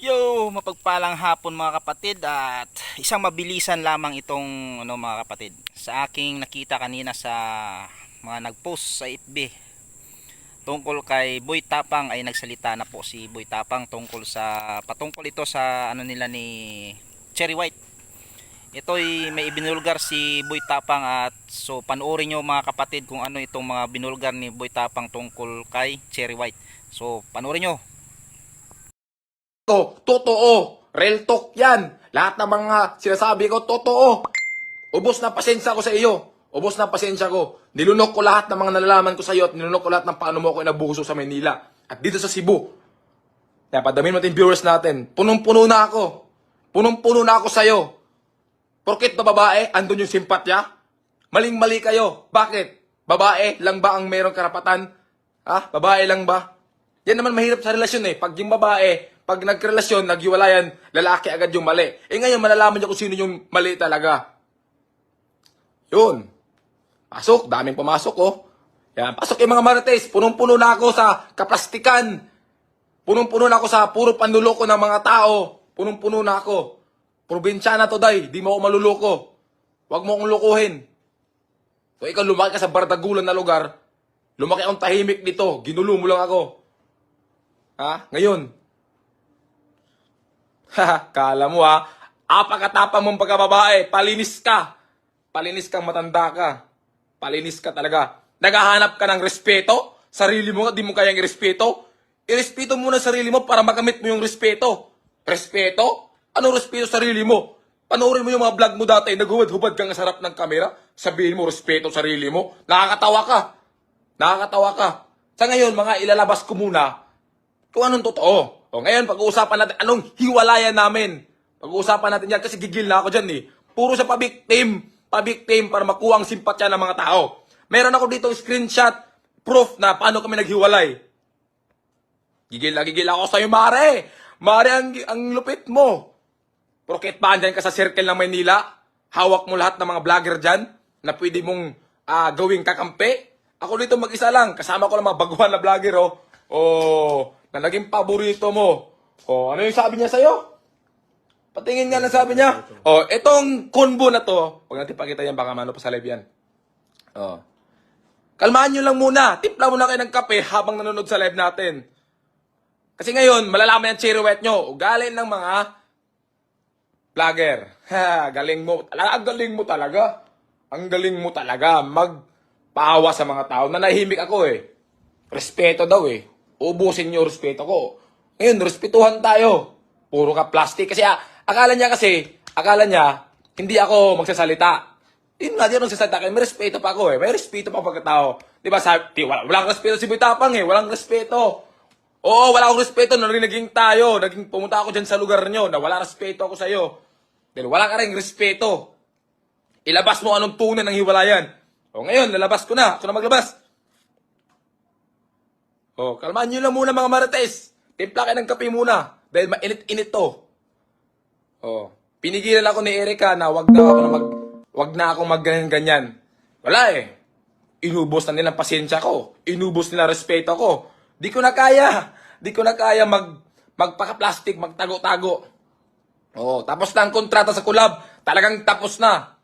Yo, mapagpalang hapon mga kapatid at isang mabilisan lamang itong ano mga kapatid. Sa aking nakita kanina sa mga nagpost sa FB tungkol kay Boy Tapang ay nagsalita na po si Boy Tapang tungkol sa patungkol ito sa ano nila ni Cherry White. Ito'y may ibinulgar si Boy Tapang at so panoorin nyo mga kapatid kung ano itong mga binulgar ni Boy Tapang tungkol kay Cherry White. So panoorin nyo. To, totoo. Real talk yan. Lahat ng mga sinasabi ko, totoo. Ubos na pasensya ko sa iyo. Ubos na pasensya ko. Nilunok ko lahat ng mga nalalaman ko sa iyo at nilunok ko lahat ng paano mo ako inabuso sa Maynila. At dito sa Cebu. Kaya padamin natin viewers natin. Punong-puno na ako. Punong-puno na ako sa iyo. Porkit na babae, andun yung simpatya? Maling-mali kayo. Bakit? Babae lang ba ang mayroong karapatan? Ha? Babae lang ba? Yan naman mahirap sa relasyon eh. Pag yung babae, pag nagrelasyon, naghiwalayan, lalaki agad yung mali. Eh ngayon, malalaman niyo kung sino yung mali talaga. Yun. Pasok, daming pumasok oh. Yan, pasok yung mga marites. Punong-puno na ako sa kaplastikan. Punong-puno na ako sa puro panluloko ng mga tao. Punong-puno na ako. Probinsya na to, day. Di mo ako maluloko. Huwag mo akong lukuhin. So, ikaw lumaki ka sa bardagulan na lugar. Lumaki akong tahimik dito. Ginulo mo lang ako. Ha? Ngayon. Kala mo ha. Apakatapa mong pagkababae. Palinis ka. Palinis kang matanda ka. Palinis ka talaga. Naghahanap ka ng respeto? Sarili mo di mo kayang irespeto? Irespeto mo na sarili mo para makamit mo yung respeto. Respeto? Ano respeto sa sarili mo? Panoorin mo yung mga vlog mo dati, naghuwad-hubad kang sa harap ng kamera, sabihin mo respeto sa sarili mo, nakakatawa ka. Nakakatawa ka. Sa ngayon, mga ilalabas ko muna kung anong totoo. O ngayon, pag-uusapan natin, anong hiwalayan namin. Pag-uusapan natin yan kasi gigil na ako dyan eh. Puro sa pabiktim. Pabiktim para makuha ang simpatya ng mga tao. Meron ako dito screenshot, proof na paano kami naghiwalay. Gigil na gigil ako sa'yo, Mare. Mare, ang, ang lupit mo. Porket ba andyan ka sa circle ng Maynila? Hawak mo lahat ng mga vlogger dyan na pwede mong ah, gawing kakampi? Ako dito mag-isa lang. Kasama ko lang mga baguhan na vlogger, oh. Oh, na naging paborito mo. Oh, ano yung sabi niya sa'yo? Patingin nga na sabi niya. Oh, itong combo na to. Huwag natin pakita yan, baka mano pa sa live yan. Oh. Kalmahan nyo lang muna. Timpla muna kayo ng kape habang nanonood sa live natin. Kasi ngayon, malalaman yung cherry wet nyo. Ugalin ng mga vlogger. Ha, galing mo. Talaga, galing mo talaga. Ang galing mo talaga. Magpaawa sa mga tao. Nanahimik ako eh. Respeto daw eh. Ubusin nyo respeto ko. Ngayon, respetuhan tayo. Puro ka plastic. Kasi ah, akala niya kasi, akala niya, hindi ako magsasalita. Yun nga, di ako nagsasalita. Kaya may respeto pa ako eh. May respeto pa pagkatao. Di ba sabi, wala, walang respeto si Bitapang eh. Walang respeto. Oo, wala akong respeto nung naging tayo. Naging pumunta ako dyan sa lugar nyo na wala respeto ako sa'yo. Dahil wala ka rin respeto. Ilabas mo anong tunay ng hiwalayan. O ngayon, lalabas ko na. Ako na maglabas. O, kalmaan nyo lang muna mga marites. Timpla kayo ng kape muna. Dahil mainit-init to. O, pinigilan ako ni Erika na wag daw ako na mag... Wag na akong magganyan-ganyan. Wala eh. Inubos na nilang pasensya ko. Inubos nila respeto ko. Di ko na kaya. Di ko na kaya mag magpaka-plastic, magtago-tago. Oh, tapos na ang kontrata sa kulab. Talagang tapos na.